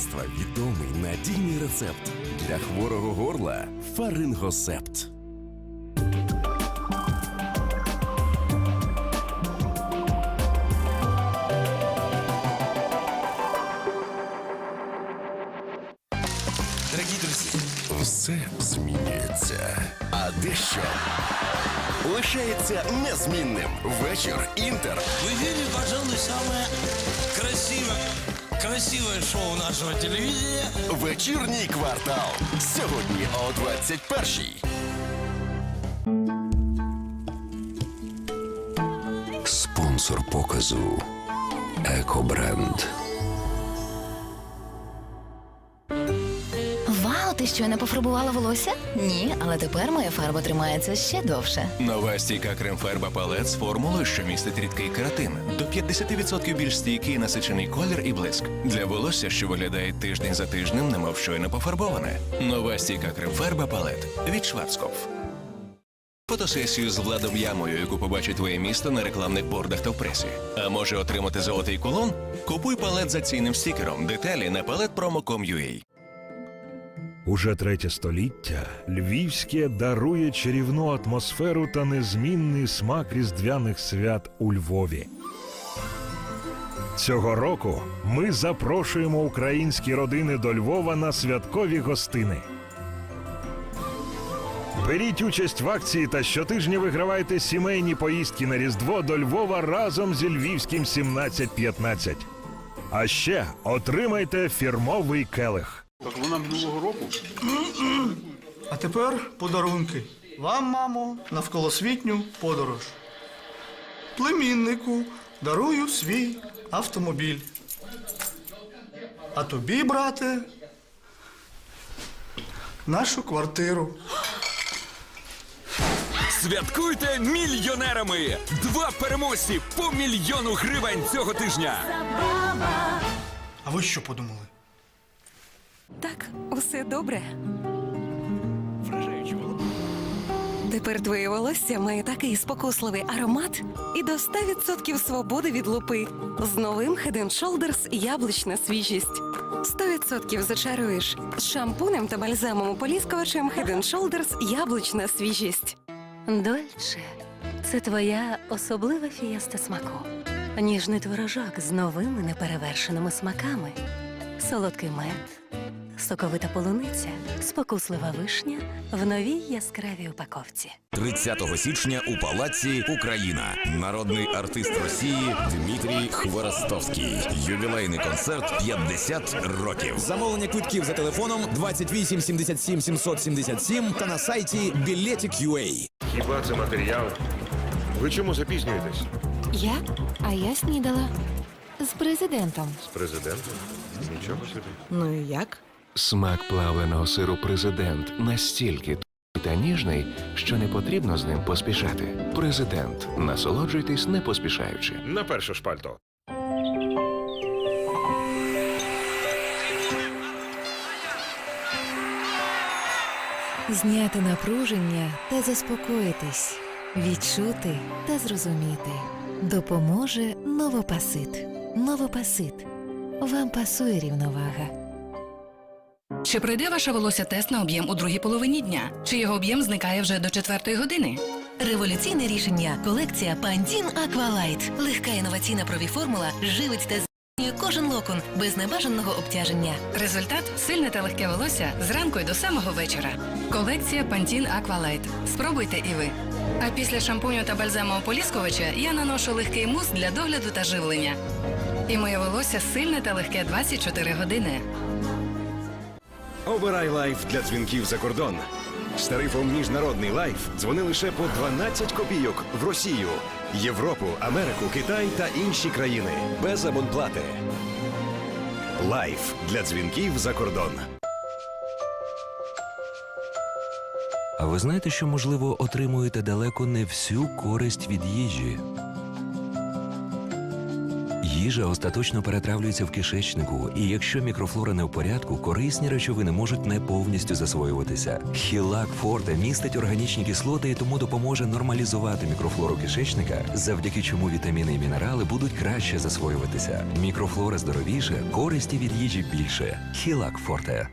дитинства відомий надійний рецепт для хворого горла Фарингосепт. Дорогие друзья, Все змінюється, а дещо лишається незмінним. Вечір інтер в эфире, пожалуй, самое красивое, красивое шоу нашего телевидения. Вечірній квартал. Сьогодні о 21-й. Спонсор показу Екобренд. Ти щойно пофарбувала волосся? Ні, але тепер моя фарба тримається ще довше. Нова стійка крем-фарба палет з формулою, що містить рідкий кератин. До 50% більш стійкий насичений колір і блиск. Для волосся, що виглядає тиждень за тижнем, немов щойно пофарбоване. Нова стійка крем-фарба палет від Шварцкопф. Фотосесію з Владом Ямою, яку побачить твоє місто на рекламних бордах та в пресі. А може отримати золотий кулон? Купуй палет за цінним стікером. Деталі на paletpromo.com.ua. Уже третє століття Львівське дарує чарівну атмосферу та незмінний смак різдвяних свят у Львові. Цього року ми запрошуємо українські родини до Львова на святкові гостини. Беріть участь в акції та щотижня вигравайте сімейні поїздки на Різдво до Львова разом зі Львівським 1715. А ще отримайте фірмовий келих. А тепер подарунки. Вам, мамо, навколосвітню подорож. Племіннику дарую свій автомобіль. А тобі, брате, нашу квартиру. Святкуйте мільйонерами! Два переможці по мільйону гривень цього тижня. А ви що подумали? Так, усе добре. Тепер твоє волосся має такий спокусливий аромат і до 100% свободи від лупи. З новим Head Shoulders яблучна свіжість. 100% зачаруєш з шампунем та бальзамом ополіскувачем Head Shoulders яблучна свіжість. Дольче це твоя особлива фієста смаку. Ніжний творожок з новими неперевершеними смаками. Солодкий мед, соковита полуниця, спокуслива вишня в новій яскравій упаковці. 30 січня у палаці Україна. Народний артист Росії Дмитрій Хворостовський. Ювілейний концерт 50 років. Замовлення квитків за телефоном 28 77 777 та на сайті Biletik.ua. Хіба це матеріал? Ви чому запізнюєтесь? Я? А я снідала з президентом. З президентом? Нічого собі. Ну і як? Смак плавленого сиру президент настільки тонкий та ніжний, що не потрібно з ним поспішати. Президент. Насолоджуйтесь не поспішаючи. На перше шпальто. Зняти напруження та заспокоїтись, відчути та зрозуміти. Допоможе Новопасит. Новопасит. Вам пасує рівновага. Чи пройде ваше волосся тест на об'єм у другій половині дня? Чи його об'єм зникає вже до четвертої години? Революційне рішення. Колекція Pantene Aqualight. Легка інноваційна провіформула живить та змінює кожен локон без небажаного обтяження. Результат сильне та легке волосся зранку й до самого вечора. Колекція Pantene Aqualight. Спробуйте і ви. А після шампуню та бальзаму ополіскувача я наношу легкий мус для догляду та живлення. І моє волосся сильне та легке 24 години. Обирай лайф для дзвінків за кордон. З тарифом міжнародний лайф дзвони лише по 12 копійок в Росію, Європу, Америку, Китай та інші країни. Без абонплати. Лайф для дзвінків за кордон. А ви знаєте, що можливо отримуєте далеко не всю користь від їжі? Їжа остаточно перетравлюється в кишечнику, і якщо мікрофлора не в порядку, корисні речовини можуть не повністю засвоюватися. Хілак Форте містить органічні кислоти і тому допоможе нормалізувати мікрофлору кишечника, завдяки чому вітаміни і мінерали будуть краще засвоюватися. Мікрофлора здоровіше, користі від їжі більше. Хілак Форте.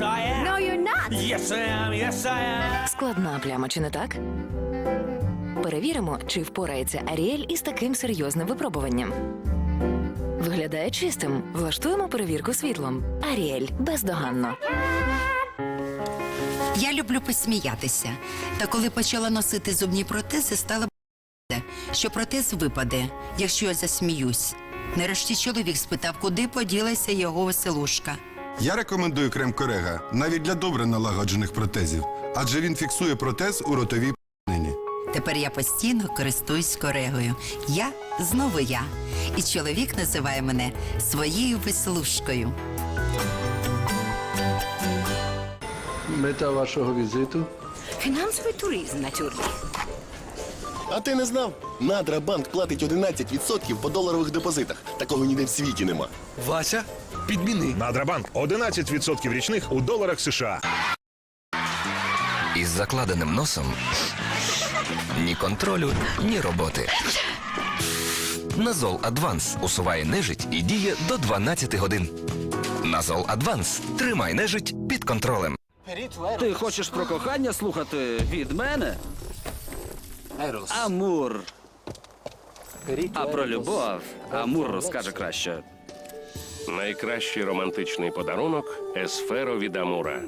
Yes, I am. No, you're not. Yes, I am. Yes, I am. Складна пляма, чи не так? Перевіримо, чи впорається Аріель із таким серйозним випробуванням. Виглядає чистим. Влаштуємо перевірку світлом. Аріель бездоганно. Я люблю посміятися. Та коли почала носити зубні протези, стала б***ти, що протез випаде, якщо я засміюсь. Нарешті чоловік спитав, куди поділася його веселушка. Я рекомендую крем Корега навіть для добре налагоджених протезів, адже він фіксує протез у ротовій нині. Тепер я постійно користуюсь корегою. Я знову я. І чоловік називає мене своєю веселушкою. Мета вашого візиту. Фінансовий туризм, натюрлі. А ти не знав? Надрабанк платить 11% по доларових депозитах. Такого ніде в світі нема. Вася, підміни. Надрабанк 11% річних у доларах США. Із закладеним носом ні контролю, ні роботи. Назол Адванс усуває нежить і діє до 12 годин. Назол Адванс тримай нежить під контролем. Ти хочеш про кохання слухати від мене? Амур. А про любов Амур розкаже краще. Найкращий романтичний подарунок Есферо від Амура.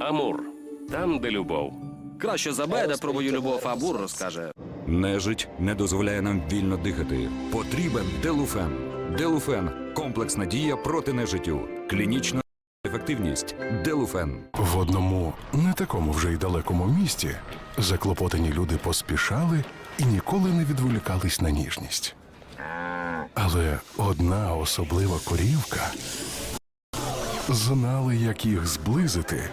Амур. Там, де любов. Краще за мене про мою любов Амур розкаже. Нежить не дозволяє нам вільно дихати. Потрібен Делуфен. Делуфен комплексна дія проти нежиттю. Клінічна ефективність. Делуфен. В одному не такому вже й далекому місті заклопотані люди поспішали і ніколи не відволікались на ніжність. Але одна особлива корівка знала, як їх зблизити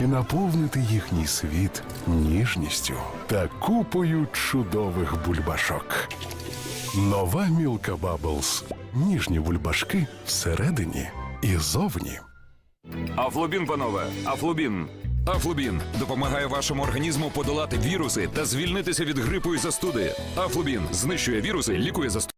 і наповнити їхній світ ніжністю та купою чудових бульбашок. Нова Мілка Баблс. Ніжні бульбашки всередині і зовні. Афлобін, панове, Афлобін. Афлобін допомагає вашому організму подолати віруси та звільнитися від грипу і застуди. Афлобін знищує віруси, лікує застуди.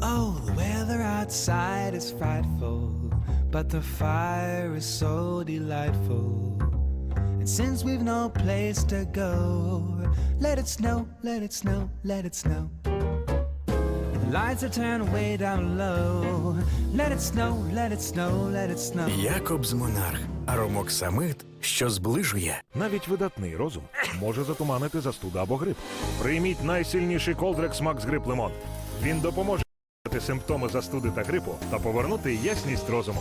Oh, the weather outside is frightful, but the fire is so delightful. And since we've no place to go, let it snow, let it snow, let it snow. Lights are turned way down low. Let it snow, let it snow, let it snow. Якобс Монарх. Аромоксамид, що зближує. Навіть видатний розум може затуманити застуда або грип. Прийміть найсильніший Колдрекс Макс Грип Лимон. Він допоможе зняти симптоми застуди та грипу та повернути ясність розуму.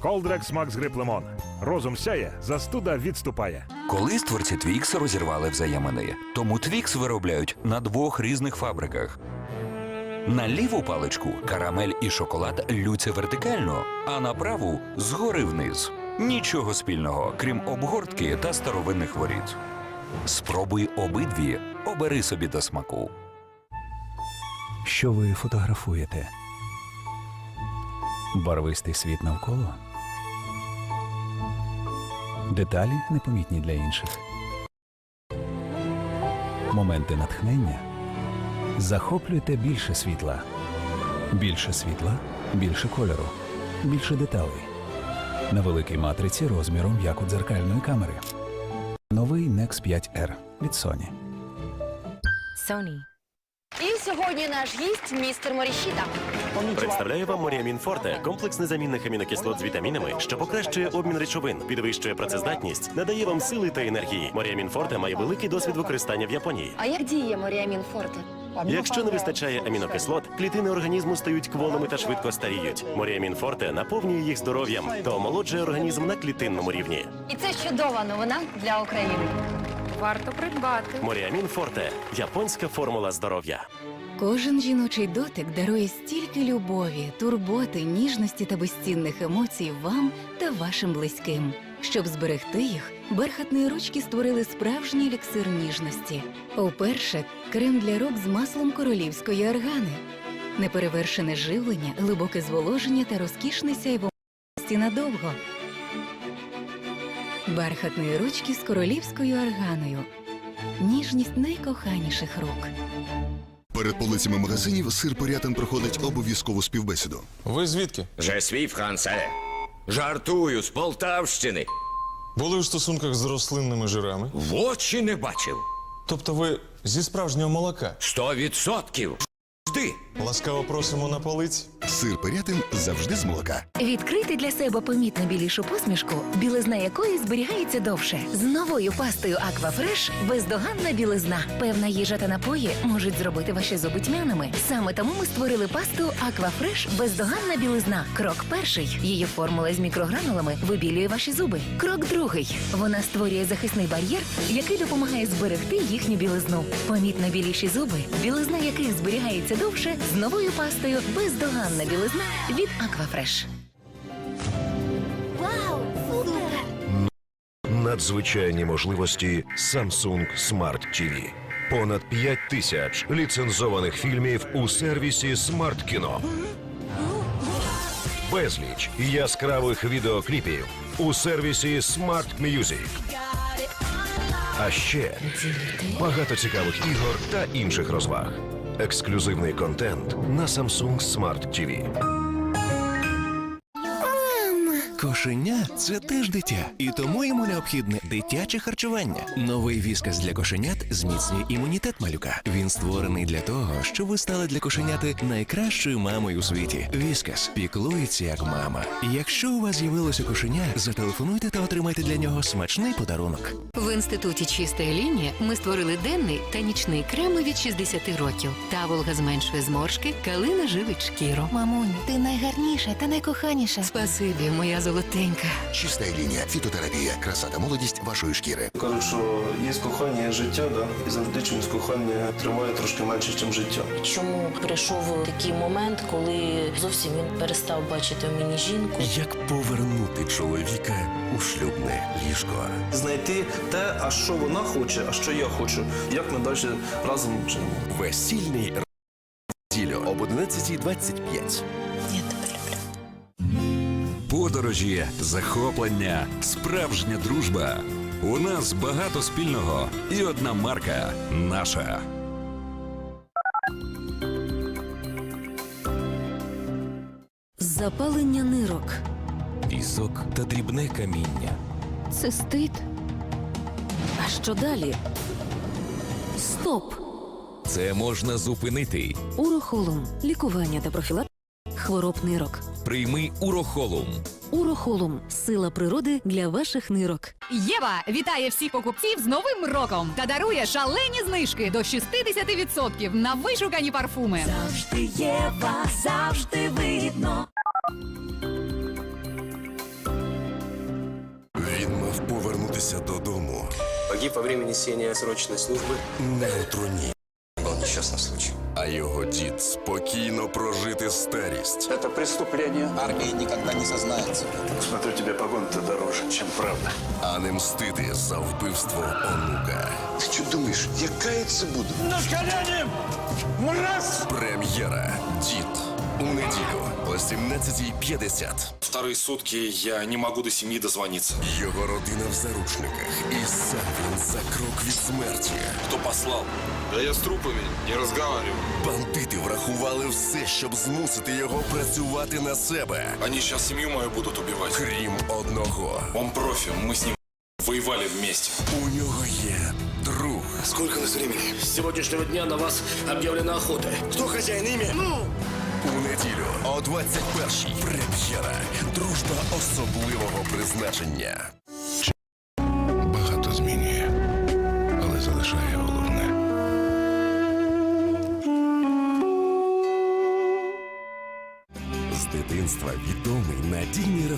Колдрекс Макс Грип Лимон. Розум сяє, застуда відступає. Колись творці Твікс розірвали взаємини, тому Твікс виробляють на двох різних фабриках. На ліву паличку карамель і шоколад лються вертикально, а на праву згори вниз. Нічого спільного, крім обгортки та старовинних воріт. Спробуй обидві, обери собі до смаку. Що ви фотографуєте? Барвистий світ навколо. Деталі непомітні для інших. Моменти натхнення. Захоплюйте більше світла. Більше світла, більше кольору, більше деталей. На великій матриці розміром як у дзеркальної камери. Новий Nex 5R від Sony. Sony. І сьогодні наш гість містер Морішіта. Представляю вам Моріамін Форте, комплекс незамінних амінокислот з вітамінами, що покращує обмін речовин, підвищує працездатність, надає вам сили та енергії. Моріамін Форте має великий досвід використання в Японії. А як діє Моріамін Форте? Якщо не вистачає амінокислот, клітини організму стають кволими та швидко старіють. Моріамін Форте наповнює їх здоров'ям та омолоджує організм на клітинному рівні. І це чудова новина для України. Варто придбати. Моріамін Форте японська формула здоров'я. Кожен жіночий дотик дарує стільки любові, турботи, ніжності та безцінних емоцій вам та вашим близьким. Щоб зберегти їх, бархатні ручки створили справжній еліксир ніжності. Уперше крем для рук з маслом королівської органи. Неперевершене живлення, глибоке зволоження та розкішний сяйво надовго. Бархатні ручки з королівською органою. Ніжність найкоханіших рук. Перед полицями магазинів сир порятин проходить обов'язкову співбесіду. Ви звідки? Же свій франце. Жартую з Полтавщини. Були в стосунках з рослинними жирами. В очі не бачив. Тобто ви зі справжнього молока. Сто відсотків. Жди. Ласкаво просимо на полиці. Сир порятин завжди з молока. Відкрити для себе помітно білішу посмішку, білизна якої зберігається довше. З новою пастою Аквафреш бездоганна білизна. Певна їжа та напої можуть зробити ваші зуби тьмяними. Саме тому ми створили пасту Аквафреш бездоганна білизна. Крок перший. Її формула з мікрогранулами вибілює ваші зуби. Крок другий. Вона створює захисний бар'єр, який допомагає зберегти їхню білизну. Помітно біліші зуби, білизна яких зберігається довше з новою пастою бездоганна білизна від Аквафреш. Вау, супер! Надзвичайні можливості Samsung Smart TV. Понад 5 тисяч ліцензованих фільмів у сервісі Smart Кіно. Безліч яскравих відеокліпів у сервісі Smart Music. А ще багато цікавих ігор та інших розваг. Ексклюзивний контент на Samsung Smart TV. Кошеня це теж дитя, і тому йому необхідне дитяче харчування. Новий віскас для кошенят зміцнює імунітет малюка. Він створений для того, щоб ви стали для кошеняти найкращою мамою у світі. Віскас піклується як мама. Якщо у вас з'явилося кошеня, зателефонуйте та отримайте для нього смачний подарунок. В інституті чистої лінії ми створили денний та нічний креми від 60 років. Таволга зменшує зморшки, калина живить шкіру. Мамунь, ти найгарніша та найкоханіша. Спасибі, моя золотенька. Чиста лінія, фітотерапія, краса та молодість вашої шкіри. Кажуть, що є кохання, є життя, да? і завжди чомусь кохання триває трошки менше, ніж життя. Чому прийшов такий момент, коли зовсім він перестав бачити в мені жінку? Як повернути чоловіка у шлюбне ліжко? Знайти те, а що вона хоче, а що я хочу. Як ми далі разом живемо. Весільний ділю об 11.25. Я тебе люблю. Подорожі, захоплення, справжня дружба. У нас багато спільного і одна марка наша. Запалення нирок. Пісок та дрібне каміння. Цистит. А що далі? Стоп! Це можна зупинити. Урохолум. Лікування та профілактика хвороб нирок. Прийми урохолум. Урохолум сила природи для ваших нирок. Єва вітає всіх покупців з Новим роком та дарує шалені знижки до 60% на вишукані парфуми. Завжди Єва, завжди видно. Він мав повернутися додому. Погиб во время несения срочной службы. Не у троні, Был несчастный случай. а його дід спокійно прожити старість. Это преступление. Армия никогда не сознается. Смотрю, тебе погон-то дороже, ніж правда. А не мстити за вбивство онука. Ти що думаєш, яка це буде? Прем'єра Дід у неділю о 17.50. Вторые сутки я не могу до семьи дозвониться. Його родина в заручниках. І сам він за крок від смерті. Кто послал? Да я с трупами не разговариваю. Бандити врахували все, щоб змусити його працювати на себе. Они сейчас семью мою будут убивать. Крім одного. Он профи, мы с ним воевали вместе. У нього є друг. Сколько у нас времени? С сегодняшнего дня на вас объявлена охота. Кто хозяин имя? Ну! У неділю о 21-й. Прем'єра. Дружба особливого призначення.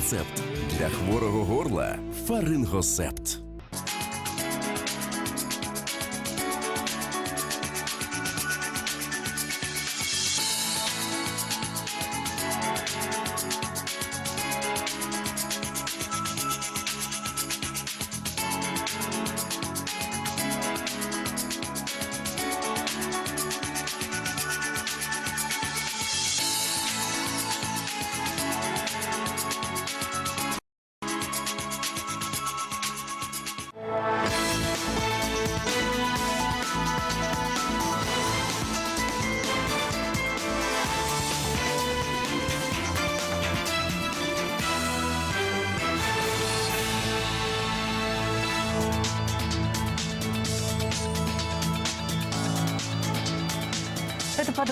Рецепт для хворого горла Фарингосепт.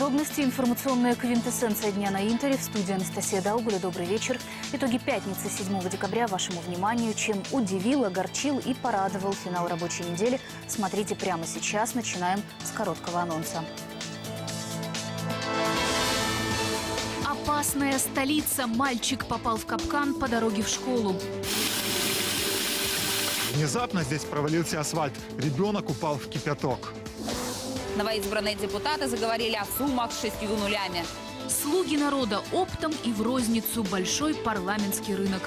Подробности, информационная квинтэссенция дня на Интере. В студии Анастасия Даугуля. Добрый вечер. Итоги пятницы 7 декабря вашему вниманию. Чем удивил, огорчил и порадовал финал рабочей недели, смотрите прямо сейчас. Начинаем с короткого анонса. Опасная столица. Мальчик попал в капкан по дороге в школу. Внезапно здесь провалился асфальт. Ребенок упал в кипяток. Новоизбранные депутаты заговорили о суммах с шестью нулями. Слуги народа оптом и в розницу. Большой парламентский рынок.